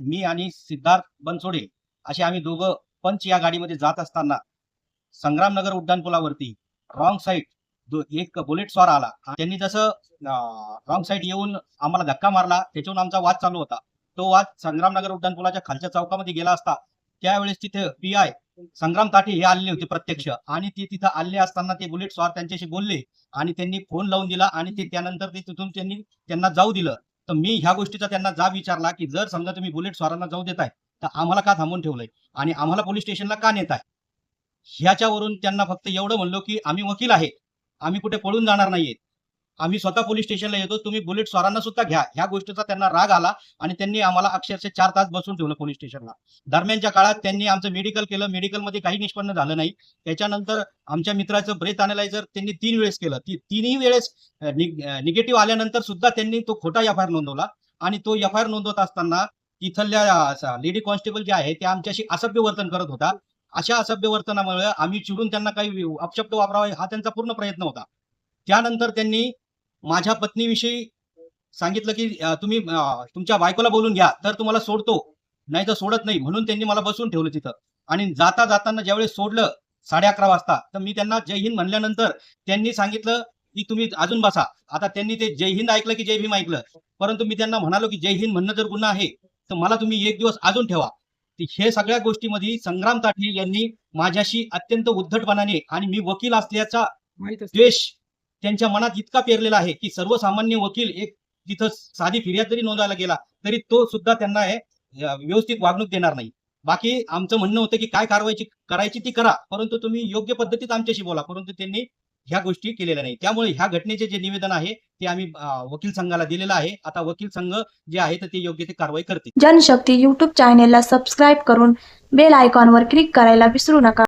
मी आणि सिद्धार्थ बनसोडे असे आम्ही दोघं पंच या गाडीमध्ये जात असताना संग्रामनगर उड्डाणपुलावरती रॉंग साईड एक बुलेट स्वार आला. त्यांनी जसं रॉंग साईड येऊन आम्हाला धक्का मारला त्याच्यावरून आमचा वाद चालू होता. तो वाद संग्रामनगर उड्डाणपुलाच्या खालच्या चौकामध्ये गेला असता. त्यावेळेस तिथे पी आय संग्राम ताटे हे आलेले होते प्रत्यक्ष. आणि ते तिथं आले असताना ते बुलेट स्वार त्यांच्याशी बोलले आणि त्यांनी फोन लावून दिला आणि ते त्यानंतर ते तिथून त्यांनी त्यांना जाऊ दिलं. तर मी ह्या गोष्टीचा त्यांना जाब विचारला की जर समजा तुम्ही बुलेट स्वारांना जाऊ देताय तर आम्हाला का थांबून ठेवलंय? आणि आम्हाला पोलीस स्टेशनला का नेताय? ह्याच्यावरून त्यांना फक्त एवढं म्हणलो की आम्ही वकील आहे. आम्ही कुठे पळून जाणार नाहीये. आम्ही स्वतः पोलीस स्टेशनला येतो तुम्ही बुलेट स्वारांना सुद्धा घ्या. ह्या गोष्टीचा त्यांना राग आला आणि त्यांनी आम्हाला अक्षरशः चार तास बसून ठेवलं पोलीस स्टेशनला. दरम्यानच्या काळात त्यांनी आमचं मेडिकल केलं. मेडिकलमध्ये काही निष्पन्न झालं नाही. त्याच्यानंतर आमच्या मित्राचं ब्रेथ अनालायझर त्यांनी तीन वेळेस केलं. ती तिन्ही वेळेस निगेटिव्ह आल्यानंतर सुद्धा त्यांनी तो खोटा एफ आय आर नोंदवला. आणि तो एफ आय आर नोंदवत असताना तिथल्या लेडी कॉन्स्टेबल जे आहे ते आमच्याशी असभ्य वर्तन करत होता. अशा असभ्य वर्तनामुळे आम्ही चिडून त्यांना काही अपशब्द वापरावा हा त्यांचा पूर्ण प्रयत्न होता. त्यानंतर त्यांनी माझ्या पत्नीविषयी सांगितलं की तुम्ही तुमच्या बायकोला बोलून घ्या तर तुम्हाला सोडतो. नाही तर सोडत नाही म्हणून त्यांनी मला बसून ठेवलं तिथं. आणि जाता जाताना ज्यावेळेस सोडलं साडे अकरा वाजता तर मी त्यांना जय हिंद म्हणल्यानंतर त्यांनी सांगितलं की तुम्ही अजून बसा. आता त्यांनी ते जय हिंद ऐकलं की जय भीम ऐकलं. परंतु मी त्यांना म्हणालो की जय हिंद म्हणणं जर गुन्हा आहे तर मला तुम्ही एक दिवस अजून ठेवा. हे सगळ्या गोष्टीमध्ये संग्राम ताठे यांनी माझ्याशी अत्यंत उद्धटपणाने आणि मी वकील असल्याचा द्वेष त्यांच्या मनात इतका पेरलेला आहे की सर्वसामान्य वकील एक तिथं साधी फिर्याद जरी नोंदवायला गेला तरी तो सुद्धा त्यांना व्यवस्थित वागणूक देणार नाही. बाकी आमचं म्हणणं होतं की काय कारवाईची करायची ती करा परंतु तुम्ही योग्य पद्धतीत आमच्याशी बोला परंतु त्यांनी ह्या गोष्टी केलेल्या नाही. त्यामुळे ह्या घटनेचे जे निवेदन आहे ते आम्ही वकील संघाला दिलेलं आहे. आता वकील संघ जे आहे तर ते योग्य ते कारवाई करते जनशक्ती युट्यूब चॅनेलला सबस्क्राईब करून बेल आयकॉनवर क्लिक करायला विसरू नका.